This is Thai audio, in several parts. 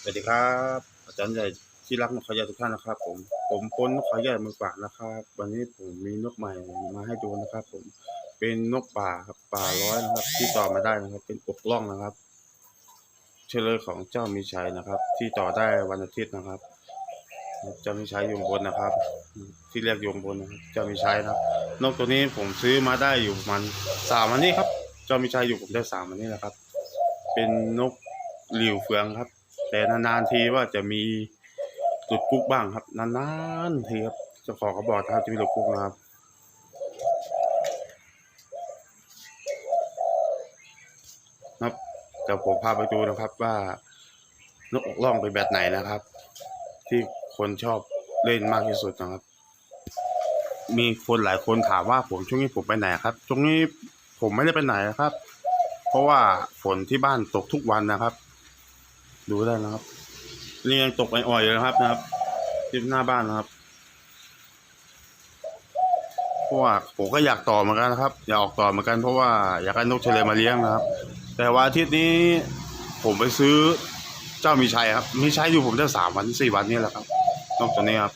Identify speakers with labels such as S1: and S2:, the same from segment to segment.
S1: สวัสดีครับ อาจารย์ใหญ่ที่รักนกขาใหญ่ทุกท่านนะครับ ผมผมพ้นนกขาใหญ่มือปรานะครับ วันนี้ผมมีนกใหม่มาให้ดูนะครับ ผมเป็นนกป่าครับป่าร้อยนะครับ ที่ต่อมาได้นะครับ เป็นอกล่องนะครับเฉลยของเจ้ามีชัยนะครับ ที่ต่อได้วันอาทิตย์นะครับเจ้ามีชัยอยู่ข้างบนนะครับ ที่เรียกอยู่ข้างบนนะครับเจ้ามีชัยนะครับ นกตัวนี้ผมซื้อมาได้อยู่ประมันสามวันนี้ครับ เจ้ามีชัยอยู่ผมได้สามวันนี้แหละครับ เป็นนกหลิวเฟืองครับ แต่นานๆทีว่าจะมีหลุดกุ๊กบ้างครับ นานๆทีครับเจ้าของเขาบอกครับจะมีหลุดกุ๊กนะครับครับเดี๋ยวผมพาไปดูนะครับว่านกอกล่องเป็นแบบไหนนะครับ ที่คนชอบเล่นมากที่สุดนะครับ มีคนหลายคนถามว่าผมช่วงนี้ผมไปไหนครับช่วงนี้ผมไม่ได้ไปไหนนะครับ เพราะว่าฝนที่บ้านตกทุกวันนะครับ ดูได้นะครับ นี่ยังตกอ่อยๆอยู่นะครับนะครับที่หน้าบ้านนะครับเพราะว่าผมก็อยากต่อเหมือนกันนะครับ อยากออกต่อเหมือนกันเพราะว่าอยากให้นกทะเลมาเลี้ยงนะครับ แต่ว่าอาทิตย์นี้ผมไปซื้อเจ้ามีชัยครับ มีชัยอยู่ผมได้สามวันสี่วันนี่แหละครับ นกตัวนี้ครับ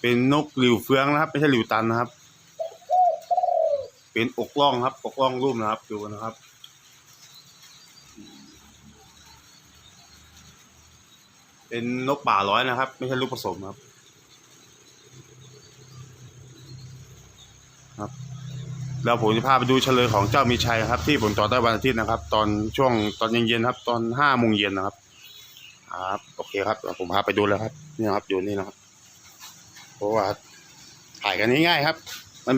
S1: เป็นนกหลิวเฟืองนะครับ ไม่ใช่หลิวตันนะครับ เป็นอกล่องครับอกล่องรูปนะครับดูนะครับ เป็นนกป่าร้อยนะครับ ไม่ใช่ลูกผสมครับ ครับ แล้วผมจะพาไปดูเฉลยของเจ้ามีชัยครับ ที่ผมต่อได้วันอาทิตย์นะครับ ตอนช่วงตอนเย็นๆครับ ตอนห้าโมงเย็นนะครับครับโอเคครับผมพาไปดูแล้วครับนี่ครับอยู่นี่นะครับเพราะว่าถ่ายกันง่ายๆครับ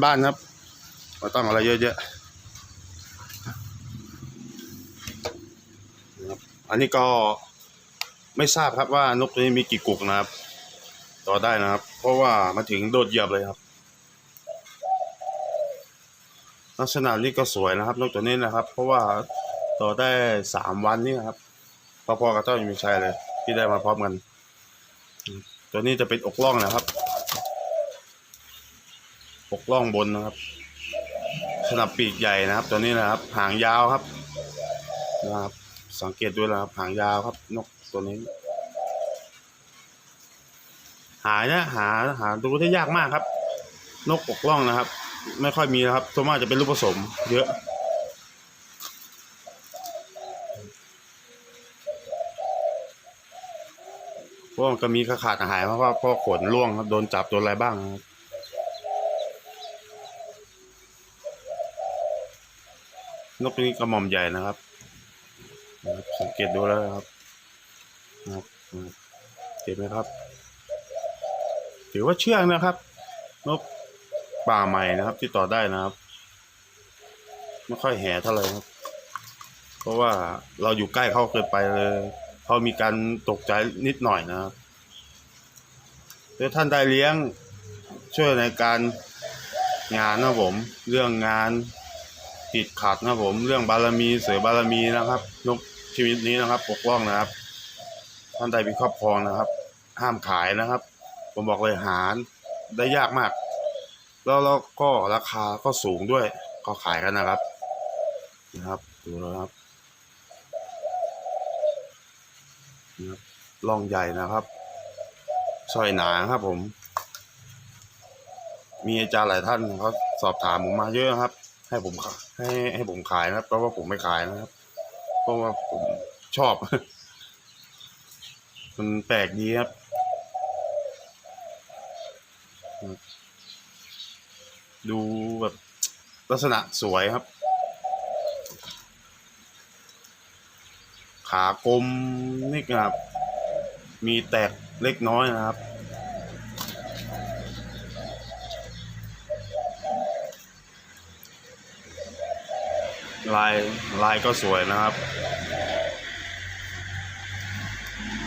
S1: บ้านครับไม่ต้องอะไรเยอะๆนะครับอันนี้ก็ ไม่ทราบครับว่านกตัวนี้มีกี่กุกนะครับ ต่อได้นะครับ เพราะว่ามาถึงโดดเหยียบเลยครับ ลักษณะนี้ก็สวยนะครับ นกตัวนี้นะครับ เพราะว่าต่อได้สามวันนี่นะครับพอๆกับเจ้ายังมีชัยเลย ที่ได้มาพร้อมกัน ตัวนี้จะเป็นอกล่องนะครับ อกล่องบนนะครับสนับปีกใหญ่นะครับ ตัวนี้นะครับ หางยาวครับนะครับ สังเกตด้วยนะครับ หางยาวครับนก ตัวนี้ หาเนี่ยหาหาดูได้ยากมากครับ นกอกล่องนะครับ ไม่ค่อยมีนะครับส่วนมากจะเป็นลูกผสม เยอะพราะมันก็มีขาขาดหายเพราะว่าพราะขนร่วงครับโดนจับโดนอะไรบ้างครับนกนี้กระหม่อมใหญ่นะครับ สังเกตดูแล้วครับ เห็นไหมครับ ถือว่าเชื่องนะครับ นกป่าใหม่นะครับ ที่ต่อได้นะครับ ไม่ค่อยแห่เท่าไหร่ครับ เพราะว่าเราอยู่ใกล้เขาเกินไปเลยเขามีการตกใจนิดหน่อยนะครับถ้าท่านได้เลี้ยงช่วยในการงานนะผม เรื่องงานติดขัดนะผม เรื่องบารมีเสือบารมีนะครับ นกชีวิตนี้นะครับ ปกป้องนะครับ ท่านใดมีครอบครองนะครับ ห้ามขายนะครับ ผมบอกเลยหาได้ยากมาก แล้วแล้วก็ราคาก็สูงด้วยก็ขายกันนะครับนะครับดูนะครับนะครับล่องใหญ่นะครับสอยหนาครับผม มีอาจารย์หลายท่านเขาสอบถามผมมาเยอะครับ ให้ผมขายให้ให้ผมขายนะครับเพราะว่าผมไม่ขายนะครับ เพราะว่าผมชอบ มันแปลกดีครับ ดูแบบลักษณะสวยครับ ขากลมนี่ครับ มีแตกเล็กน้อยนะครับลายลายก็สวยนะครับ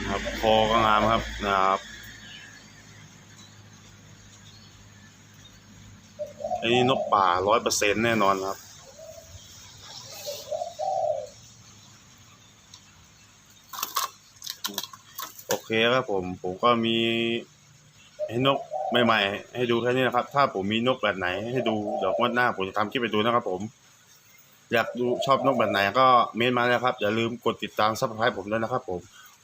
S1: ครับคอก็งามครับนะครับอันนี้นกป่าร้อยเปอร์เซ็นต์แน่นอนครับ โอเคครับผมผมก็มีให้นกใหม่ๆ ให้ดูแค่นี้นะครับ ถ้าผมมีนกแบบไหนให้ดูเดี๋ยววันหน้าผมจะทำคลิปไปดูนะครับผมอยากดูชอบนกแบบไหนก็เม้นมาเลยครับ อย่าลืมกดติดตามซับสไครต์ผมด้วยนะครับผม